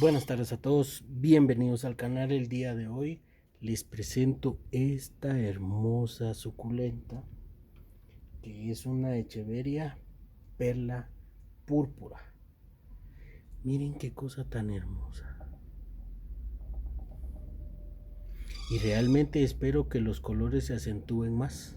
Buenas tardes a todos, bienvenidos al canal. El día de hoy les presento esta hermosa suculenta que es una echeveria perla púrpura. Miren qué cosa tan hermosa. Y realmente espero que los colores se acentúen más.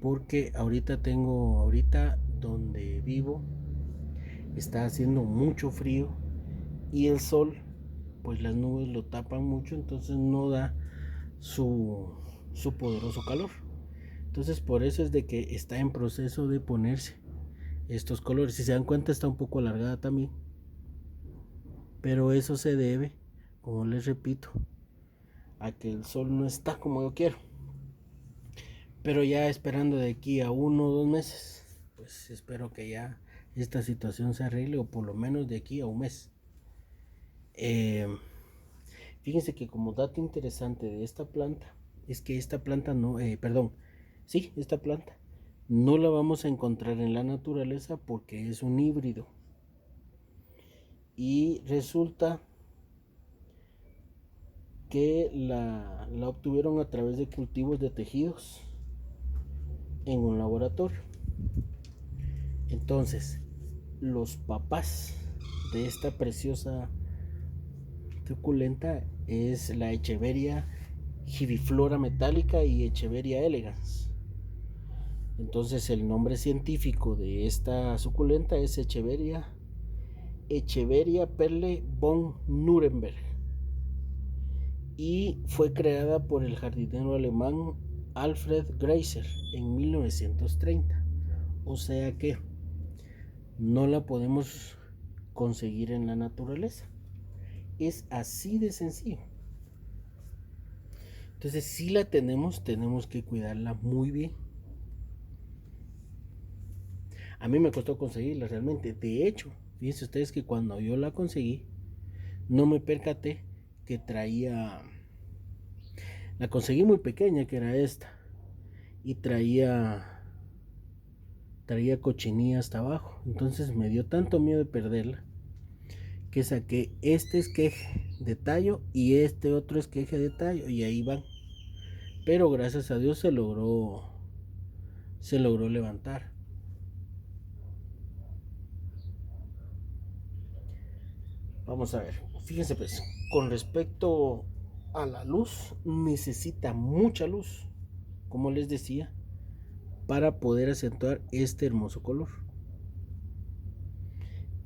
Porque ahorita tengo, ahorita donde vivo, está haciendo mucho frío y el sol pues las nubes lo tapan mucho entonces no da su, su poderoso calor. Entonces por eso es de que está en proceso de ponerse estos colores. Si se dan cuenta está un poco alargada también pero eso se debe como les repito a que el sol no está como yo quiero. Pero ya esperando de aquí a uno o dos meses pues espero que ya esta situación se arregle o por lo menos de aquí a un mes eh, fíjense que como dato interesante de esta planta es que esta planta no, eh, perdón, sí, esta planta no la vamos a encontrar en la naturaleza porque es un híbrido. Y resulta que la, la obtuvieron a través de cultivos de tejidos en un laboratorio. Entonces, los papás de esta preciosa suculenta es la Echeveria giviflora metálica y Echeveria elegans. Entonces el nombre científico de esta suculenta es Echeveria Echeveria Perle von Nuremberg y fue creada por el jardinero alemán Alfred Greiser en 1930. O sea que no la podemos conseguir en la naturaleza. Es así de sencillo. Entonces, si la tenemos, tenemos que cuidarla muy bien. A mí me costó conseguirla realmente. De hecho, fíjense ustedes que cuando yo la conseguí, no me percaté que traía... La conseguí muy pequeña, que era esta. Y traía... Traía cochinilla hasta abajo. Entonces me dio tanto miedo de perderla que saqué este esqueje de tallo y este otro esqueje de tallo y ahí van. Pero gracias a Dios se logró se logró levantar. Vamos a ver fíjense pues con respecto a la luz necesita mucha luz como les decía para poder acentuar este hermoso color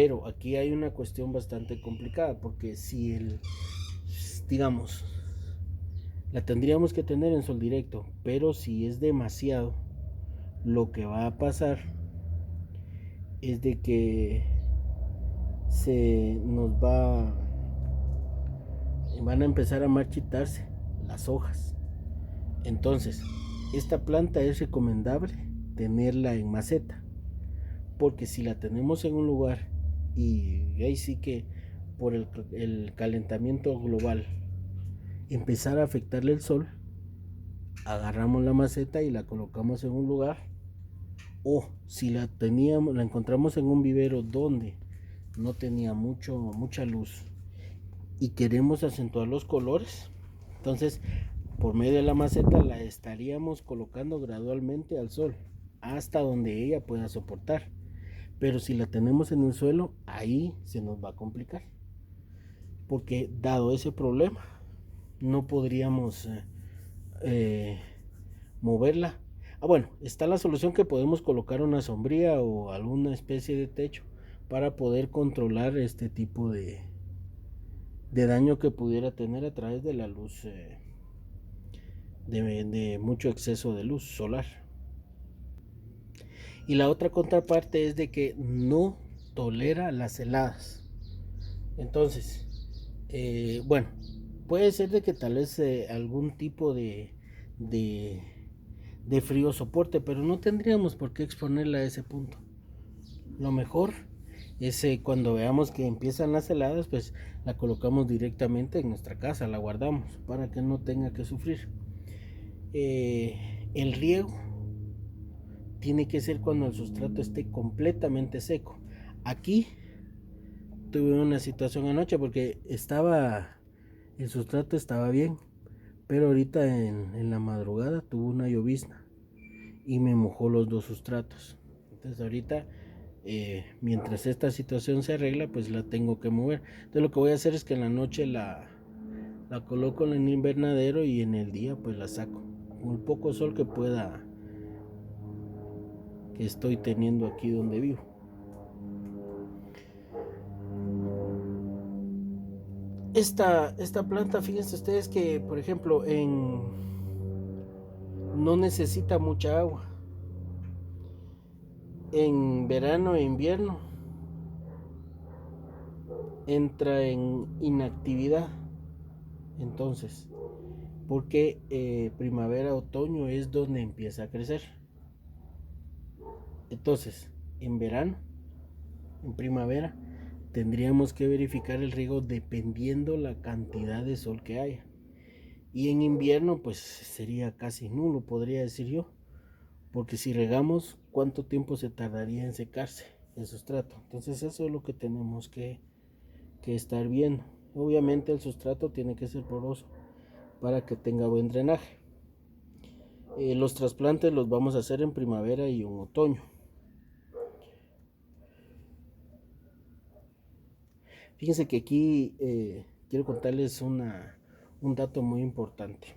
pero aquí hay una cuestión bastante complicada, porque si el, digamos, la tendríamos que tener en sol directo, pero si es demasiado, lo que va a pasar es de que se nos va, van a empezar a marchitarse las hojas. Entonces, esta planta es recomendable tenerla en maceta, porque si la tenemos en un lugar y ahí sí que por el, calentamiento global empezar a afectarle el sol, agarramos la maceta y la colocamos en un lugar o si la teníamos la encontramos en un vivero donde no tenía mucho mucha luz y queremos acentuar los colores entonces por medio de la maceta la estaríamos colocando gradualmente al sol hasta donde ella pueda soportar pero si la tenemos en el suelo, ahí se nos va a complicar. Porque dado ese problema, no podríamos eh, eh, moverla. Ah, bueno, está la solución que podemos colocar una sombría o alguna especie de techo para poder controlar este tipo de, de daño que pudiera tener a través de la luz, eh, de mucho exceso de luz solar. Y la otra contraparte es de que no tolera las heladas. Entonces, eh, bueno, puede ser de que tal vez eh, algún tipo de, de, frío soporte, pero no tendríamos por qué exponerla a ese punto. Lo mejor es eh, cuando veamos que empiezan las heladas, pues la colocamos directamente en nuestra casa, la guardamos para que no tenga que sufrir. el riego tiene que ser cuando el sustrato esté completamente seco. Aquí tuve una situación anoche porque estaba, el sustrato estaba bien, pero ahorita en, la madrugada tuvo una llovizna y me mojó los dos sustratos. Entonces ahorita, eh, mientras esta situación se arregla, pues la tengo que mover. Entonces lo que voy a hacer es que en la noche la, la coloco en el invernadero y en el día pues la saco. Con el poco sol que pueda, que estoy teniendo aquí donde vivo. Esta, esta planta, fíjense ustedes que, por ejemplo, en no necesita mucha agua. En verano e invierno entra en inactividad. Entonces, porque eh, primavera, otoño es donde empieza a crecer. Entonces, en verano, en primavera, tendríamos que verificar el riego dependiendo la cantidad de sol que haya. Y en invierno pues sería casi nulo, podría decir yo. Porque si regamos, ¿cuánto tiempo se tardaría en secarse el sustrato? Entonces eso es lo que tenemos que, estar viendo. Obviamente el sustrato tiene que ser poroso para que tenga buen drenaje. Eh, los trasplantes los vamos a hacer en primavera y en otoño. Fíjense que aquí eh, quiero contarles una, un dato muy importante.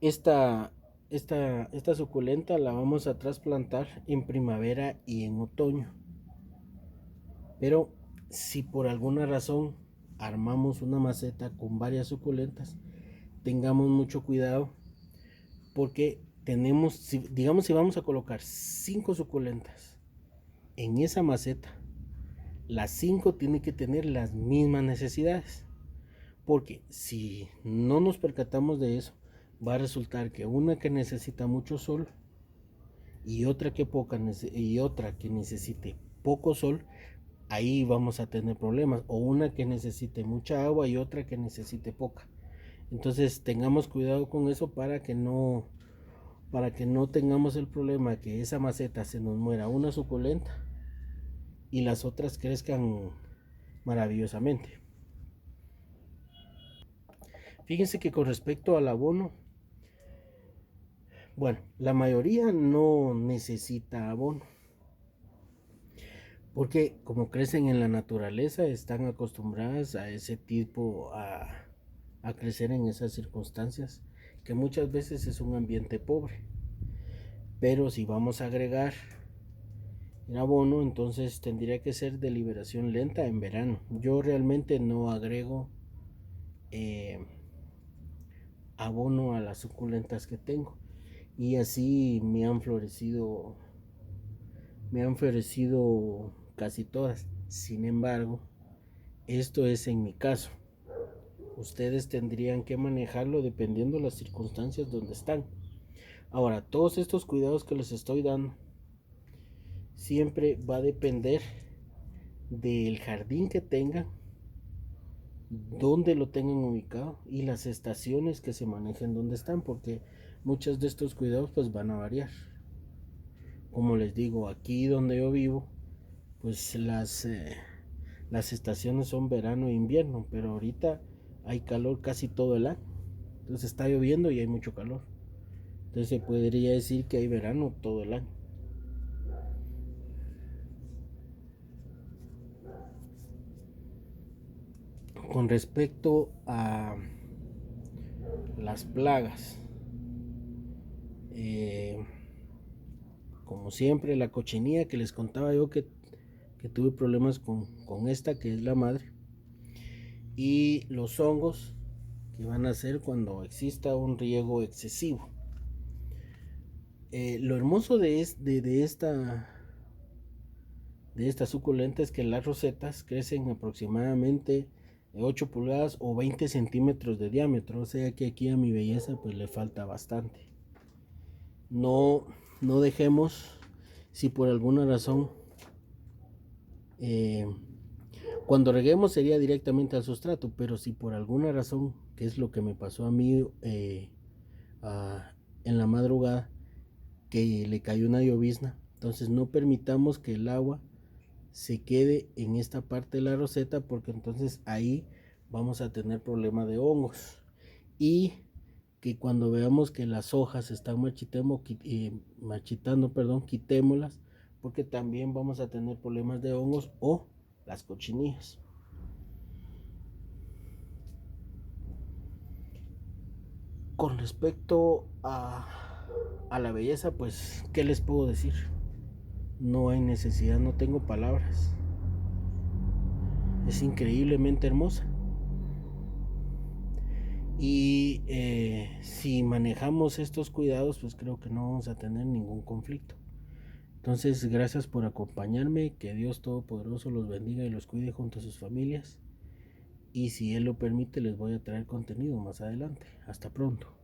Esta, esta, esta suculenta la vamos a trasplantar en primavera y en otoño. Pero si por alguna razón armamos una maceta con varias suculentas, tengamos mucho cuidado porque tenemos, digamos si vamos a colocar cinco suculentas en esa maceta, las cinco tienen que tener las mismas necesidades. Porque si no nos percatamos de eso, va a resultar que una que necesita mucho sol y otra que poca y otra que necesite poco sol, ahí vamos a tener problemas. O una que necesite mucha agua y otra que necesite poca. Entonces tengamos cuidado con eso para que no para que no tengamos el problema que esa maceta se nos muera una suculenta y las otras crezcan maravillosamente. Fíjense que con respecto al abono, bueno, la mayoría no necesita abono. Porque como crecen en la naturaleza, están acostumbradas a ese tipo, a, a crecer en esas circunstancias, que muchas veces es un ambiente pobre. Pero si vamos a agregar abono, entonces tendría que ser de liberación lenta en verano. Yo realmente no agrego eh, abono a las suculentas que tengo. Y así me han florecido, me han florecido casi todas. Sin embargo, esto es en mi caso. Ustedes tendrían que manejarlo dependiendo de las circunstancias donde están. Ahora, todos estos cuidados que les estoy dando siempre va a depender del jardín que tengan, dónde lo tengan ubicado y las estaciones que se manejen donde están, porque muchos de estos cuidados pues van a variar. Como les digo, aquí donde yo vivo, pues las, eh, las estaciones son verano e invierno, pero ahorita hay calor casi todo el año. Entonces está lloviendo y hay mucho calor. Entonces se podría decir que hay verano todo el año. Con respecto a las plagas, eh, como siempre, la cochinilla que les contaba yo que, tuve problemas con, esta que es la madre, y los hongos que van a ser cuando exista un riego excesivo. Eh, lo hermoso de, de, esta de esta suculenta es que las rosetas crecen aproximadamente 8 pulgadas o 20 centímetros de diámetro. O sea que aquí a mi belleza pues le falta bastante. No, no dejemos, si por alguna razón, eh, cuando reguemos sería directamente al sustrato, pero si por alguna razón, que es lo que me pasó a mí eh, en la madrugada, que le cayó una llovizna, entonces no permitamos que el agua se quede en esta parte de la roseta porque entonces ahí vamos a tener problema de hongos y que cuando veamos que las hojas están eh, machitando perdón, porque también vamos a tener problemas de hongos o las cochinillas. Con respecto a, a la belleza, pues, ¿qué les puedo decir? No hay necesidad, no tengo palabras. Es increíblemente hermosa. Y eh, si manejamos estos cuidados, pues creo que no vamos a tener ningún conflicto. Entonces, gracias por acompañarme. Que Dios Todopoderoso los bendiga y los cuide junto a sus familias. Y si Él lo permite, les voy a traer contenido más adelante. Hasta pronto.